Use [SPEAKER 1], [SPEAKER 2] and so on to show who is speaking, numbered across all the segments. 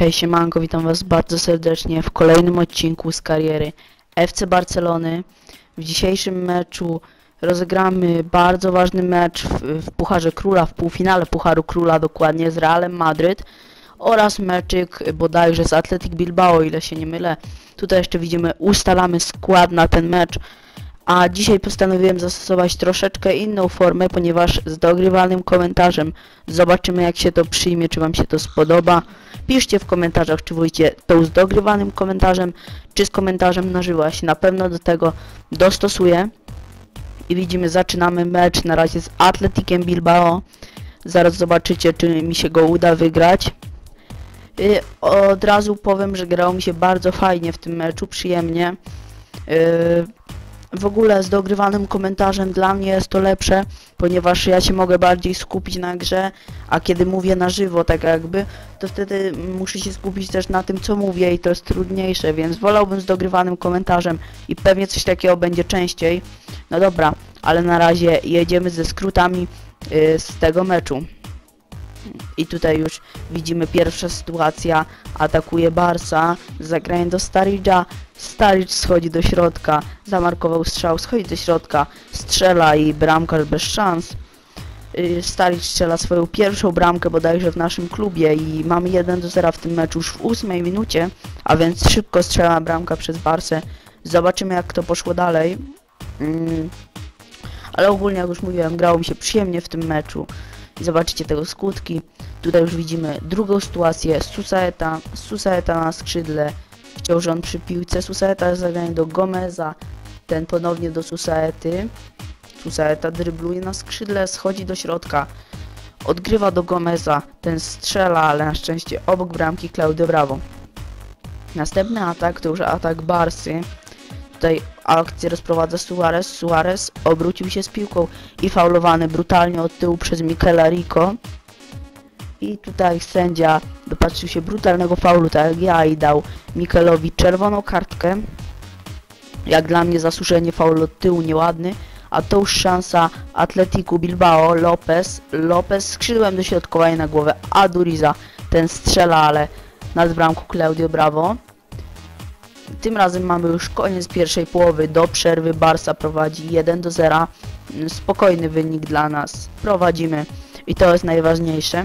[SPEAKER 1] Hej siemanko, witam was bardzo serdecznie w kolejnym odcinku z kariery FC Barcelony. W dzisiejszym meczu rozegramy bardzo ważny mecz w, w Pucharze Króla, w półfinale Pucharu Króla dokładnie z Realem Madryt oraz meczyk bodajże z Athletic Bilbao, ile się nie mylę. Tutaj jeszcze widzimy, ustalamy skład na ten mecz. A dzisiaj postanowiłem zastosować troszeczkę inną formę, ponieważ z dogrywanym komentarzem zobaczymy jak się to przyjmie, czy wam się to spodoba. Piszcie w komentarzach, czy wolicie to z dogrywanym komentarzem, czy z komentarzem na żywo. Ja się na pewno do tego dostosuję. I widzimy, zaczynamy mecz na razie z Atletikiem Bilbao. Zaraz zobaczycie, czy mi się go uda wygrać. Y, od razu powiem, że grało mi się bardzo fajnie w tym meczu, przyjemnie. Y, w ogóle z dogrywanym komentarzem dla mnie jest to lepsze, ponieważ ja się mogę bardziej skupić na grze, a kiedy mówię na żywo tak jakby, to wtedy muszę się skupić też na tym co mówię i to jest trudniejsze, więc wolałbym z dogrywanym komentarzem i pewnie coś takiego będzie częściej. No dobra, ale na razie jedziemy ze skrótami yy, z tego meczu. I tutaj już widzimy pierwsza sytuacja, atakuje Barsa, zagranie do Staricza, Staric schodzi do środka, zamarkował strzał, schodzi do środka, strzela i bramkarz bez szans. Yy, Staric strzela swoją pierwszą bramkę bodajże w naszym klubie i mamy 1 do 0 w tym meczu już w 8 minucie, a więc szybko strzela bramka przez Barsę. Zobaczymy jak to poszło dalej. Mm. Ale ogólnie jak już mówiłem, grało mi się przyjemnie w tym meczu zobaczycie tego skutki. Tutaj już widzimy drugą sytuację, Susaeta, Susaeta na skrzydle, chciał rząd przy piłce, Susaeta zagranie do Gomeza, ten ponownie do Susaety, Susaeta drybluje na skrzydle, schodzi do środka, odgrywa do Gomeza, ten strzela, ale na szczęście obok bramki Claudio Bravo. Następny atak to już atak Barsy, tutaj akcję rozprowadza Suarez, Suarez obrócił się z piłką i faulowany brutalnie od tyłu przez Michela Rico. I tutaj sędzia dopatrzył się brutalnego faulu, tak jak ja, i dał Michelowi czerwoną kartkę. Jak dla mnie zasuszenie faulu od tyłu nieładny, a to już szansa Atletiku Bilbao, Lopez, Lopez skrzydłem do środkowania na głowę Aduriza, ten strzela, ale nad bramką Claudio Bravo. Tym razem mamy już koniec pierwszej połowy, do przerwy Barsa prowadzi 1 do 0. Spokojny wynik dla nas, prowadzimy i to jest najważniejsze.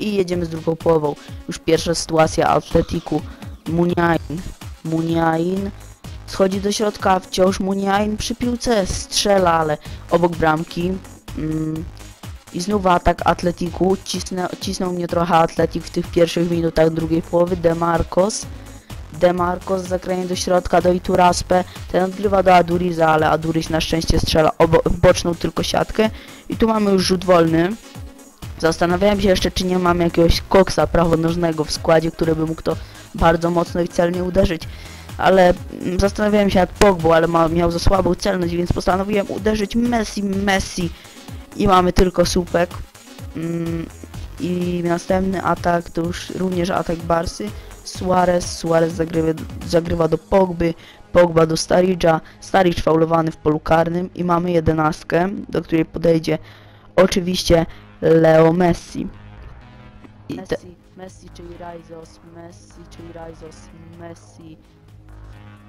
[SPEAKER 1] I jedziemy z drugą połową. Już pierwsza sytuacja Atletiku. Muniain. Muniain schodzi do środka, wciąż Muniain przy piłce strzela, ale obok bramki. Mm. I znów atak Atletiku. Cisnę, cisnął mnie trochę Atletik w tych pierwszych minutach drugiej połowy. Demarcos. Demarcos zakręcie do środka do Ituraspe. Ten odgrywa do Aduriza, ale Aduriz na szczęście strzela w boczną tylko siatkę. I tu mamy już rzut wolny. Zastanawiałem się jeszcze, czy nie mam jakiegoś koksa prawonożnego w składzie, który by mógł to bardzo mocno i celnie uderzyć. Ale mm, zastanawiałem się nad Pogbu, ale ma, miał za słabą celność, więc postanowiłem uderzyć Messi, Messi. I mamy tylko słupek. Mm, I następny atak to już również atak Barsy. Suarez, Suarez zagrywa, zagrywa do Pogby, Pogba do Staricza, Staricz faulowany w polu karnym i mamy jedenastkę, do której podejdzie oczywiście Leo Messi. Te...
[SPEAKER 2] Messi, Messi, czyli Rajzos, Messi, czyli Rajzos, Messi.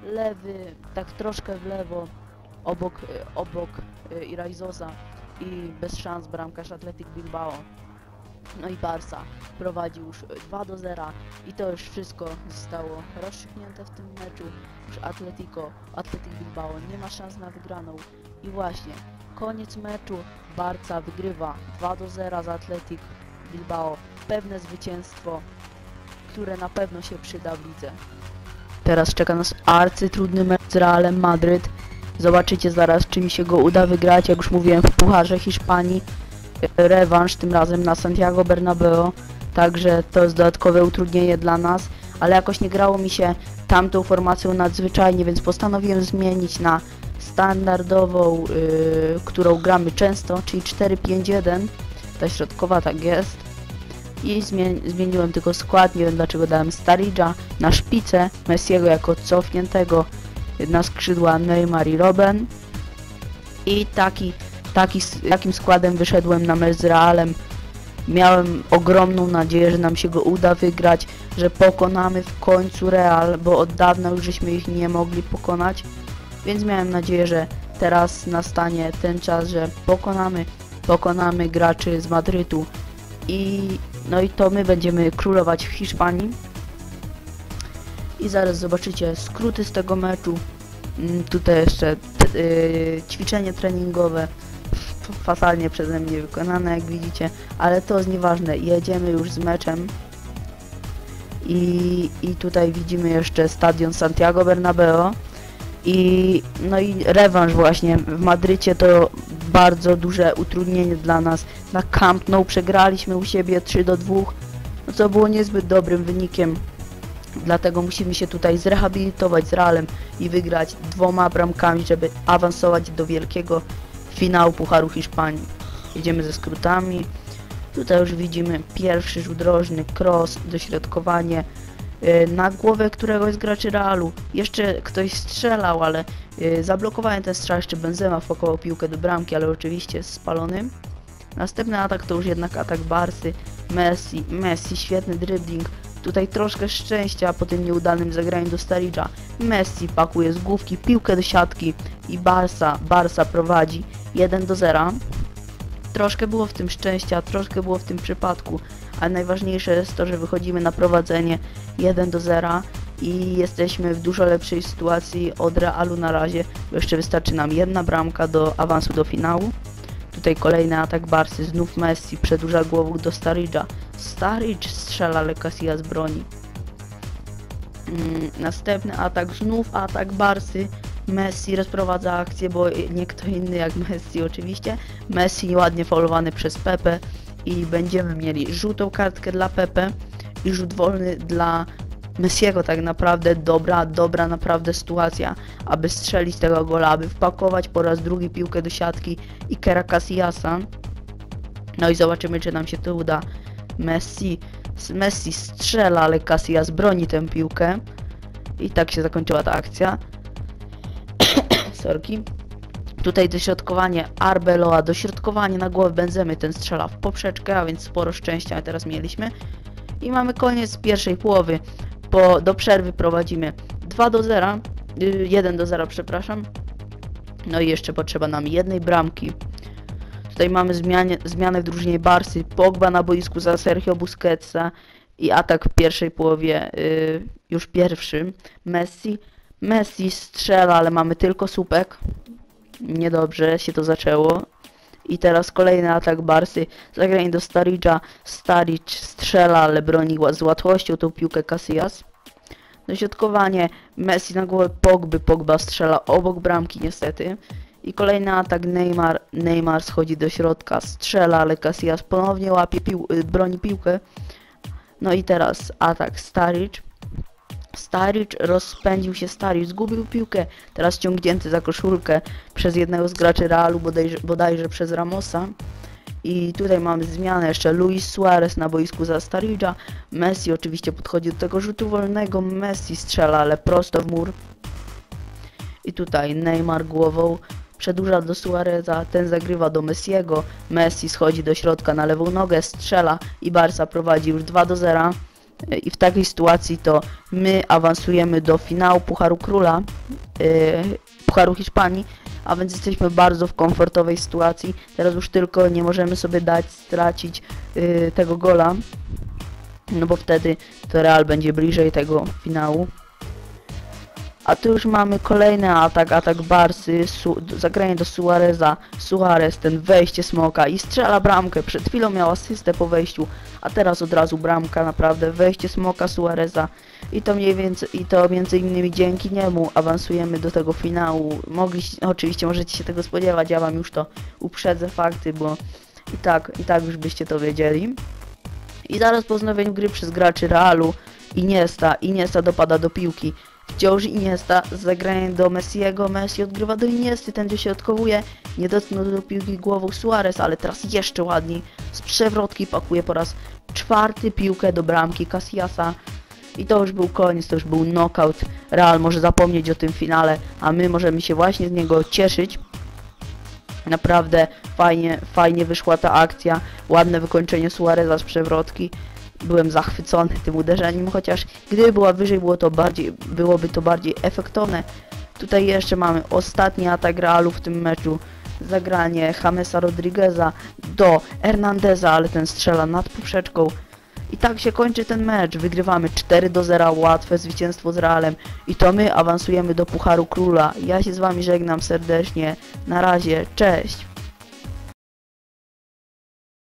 [SPEAKER 2] Lewy, tak troszkę w lewo, obok, y, obok y, Iraizosa i bez szans bramkarz Atletic Bilbao. No i Barca prowadzi już 2 do 0 i to już wszystko zostało rozstrzygnięte w tym meczu. Już Atletico, Atletic Bilbao nie ma szans na wygraną. I właśnie, koniec meczu, Barca wygrywa 2 do 0 z Atletic Bilbao. Pewne zwycięstwo, które na pewno się przyda w lidze.
[SPEAKER 1] Teraz czeka nas arcytrudny mecz z Realem Madryt. Zobaczycie zaraz, czy mi się go uda wygrać. Jak już mówiłem, w Pucharze Hiszpanii rewanż, tym razem na Santiago Bernabeu. Także to jest dodatkowe utrudnienie dla nas. Ale jakoś nie grało mi się tamtą formacją nadzwyczajnie, więc postanowiłem zmienić na standardową, yy, którą gramy często, czyli 4-5-1. Ta środkowa tak jest. I zmieni zmieniłem tylko skład, nie wiem dlaczego dałem Starridge'a na szpicę, Messiego jako cofniętego na skrzydła Neymar i Robben. I taki, taki, takim składem wyszedłem na mecz z Realem Miałem ogromną nadzieję, że nam się go uda wygrać, że pokonamy w końcu Real, bo od dawna już żeśmy ich nie mogli pokonać. Więc miałem nadzieję, że teraz nastanie ten czas, że pokonamy, pokonamy graczy z Madrytu i no i to my będziemy królować w Hiszpanii. I zaraz zobaczycie skróty z tego meczu. Mm, Tutaj jeszcze yy, ćwiczenie treningowe fatalnie przeze mnie wykonane, jak widzicie, ale to jest nieważne. Jedziemy już z meczem. I, I tutaj widzimy jeszcze stadion Santiago Bernabeo. I no i rewanż właśnie w Madrycie to bardzo duże utrudnienie dla nas. Na Camp Nou przegraliśmy u siebie 3 do 2, no co było niezbyt dobrym wynikiem. Dlatego musimy się tutaj zrehabilitować z Realem i wygrać dwoma bramkami, żeby awansować do wielkiego finału Pucharu Hiszpanii. Jedziemy ze skrótami. Tutaj już widzimy pierwszy rzut rożny, cross, dośrodkowanie yy, na głowę któregoś z graczy Realu. Jeszcze ktoś strzelał, ale yy, zablokowałem ten strzał, jeszcze Benzema wpakował piłkę do bramki, ale oczywiście jest spalony. Następny atak to już jednak atak Barsy, Messi, Messi, świetny dribbling, Tutaj troszkę szczęścia po tym nieudanym zagraniu do Staricza. Messi pakuje z główki piłkę do siatki i Barsa, Barsa prowadzi 1 do 0. Troszkę było w tym szczęścia, troszkę było w tym przypadku, ale najważniejsze jest to, że wychodzimy na prowadzenie 1 do 0 i jesteśmy w dużo lepszej sytuacji od Realu na razie, bo jeszcze wystarczy nam jedna bramka do awansu do finału. Tutaj kolejny atak Barsy, znów Messi przedłuża głową do Staricza. Staricz strzela, ale Casillas broni. Mm, następny atak, znów atak Barsy. Messi rozprowadza akcję, bo nie kto inny jak Messi oczywiście. Messi ładnie faulowany przez Pepe i będziemy mieli żółtą kartkę dla Pepe i rzut wolny dla Messiego tak naprawdę dobra, dobra naprawdę sytuacja, aby strzelić tego gola, aby wpakować po raz drugi piłkę do siatki Ikera Casillasa. No i zobaczymy, czy nam się to uda. Messi, Messi strzela, ale Casillas broni tę piłkę. I tak się zakończyła ta akcja. Sorki. Tutaj dośrodkowanie Arbeloa, dośrodkowanie na głowę Benzemy, ten strzela w poprzeczkę, a więc sporo szczęścia teraz mieliśmy. I mamy koniec pierwszej połowy. Po, do przerwy prowadzimy 2 do 0, y, 1 do 0, przepraszam. No i jeszcze potrzeba nam jednej bramki. Tutaj mamy zmianie, zmianę w drużynie Barsy, Pogba na boisku za Sergio Busquetsa i atak w pierwszej połowie, y, już pierwszym. Messi, Messi strzela, ale mamy tylko słupek. Niedobrze się to zaczęło. I teraz kolejny atak Barsy. Zagranie do Staricza. Staric strzela, ale broni z łatwością tą piłkę Casillas. Dośrodkowanie Messi na głowę Pogby. Pogba strzela obok bramki niestety. I kolejny atak Neymar. Neymar schodzi do środka, strzela, ale Casillas ponownie łapie pił broni piłkę. No i teraz atak Staric. Staric rozpędził się Staric, zgubił piłkę, teraz ciągnięty za koszulkę przez jednego z graczy Realu, bodajże, bodajże przez Ramosa. I tutaj mamy zmianę, jeszcze Luis Suarez na boisku za Staricza. Messi oczywiście podchodzi do tego rzutu wolnego, Messi strzela, ale prosto w mur. I tutaj Neymar głową przedłuża do Suareza, ten zagrywa do Messiego. Messi schodzi do środka na lewą nogę, strzela i Barca prowadzi już 2 do 0. I w takiej sytuacji to my awansujemy do finału Pucharu Króla, yy, Pucharu Hiszpanii, a więc jesteśmy bardzo w komfortowej sytuacji. Teraz już tylko nie możemy sobie dać stracić yy, tego gola, no bo wtedy to Real będzie bliżej tego finału. A tu już mamy kolejny atak, atak Barsy, zagranie do Suareza, Suarez, ten wejście smoka i strzela bramkę. Przed chwilą miał asystę po wejściu, a teraz od razu bramka, naprawdę wejście smoka Suareza. I to mniej więcej, i to między innymi dzięki niemu awansujemy do tego finału. Mogliście, oczywiście możecie się tego spodziewać, ja wam już to uprzedzę fakty, bo i tak, i tak już byście to wiedzieli. I zaraz po wznowieniu gry przez graczy Realu Iniesta, Iniesta dopada do piłki. Wciąż Iniesta z do Messiego, Messi odgrywa do Iniesty, ten dośrodkowuje, nie dotknął do piłki głową Suarez, ale teraz jeszcze ładniej, z przewrotki pakuje po raz czwarty piłkę do bramki Casillasa. I to już był koniec, to już był knockout, Real może zapomnieć o tym finale, a my możemy się właśnie z niego cieszyć. Naprawdę fajnie, fajnie wyszła ta akcja, ładne wykończenie Suareza z przewrotki. Byłem zachwycony tym uderzeniem, chociaż gdyby była wyżej, było to bardziej, byłoby to bardziej efektowne. Tutaj jeszcze mamy ostatni atak Realu w tym meczu. Zagranie Jamesa Rodrigueza do Hernandeza, ale ten strzela nad poprzeczką. I tak się kończy ten mecz. Wygrywamy 4 do 0, łatwe zwycięstwo z Realem. I to my awansujemy do Pucharu Króla. Ja się z wami żegnam serdecznie. Na razie, cześć!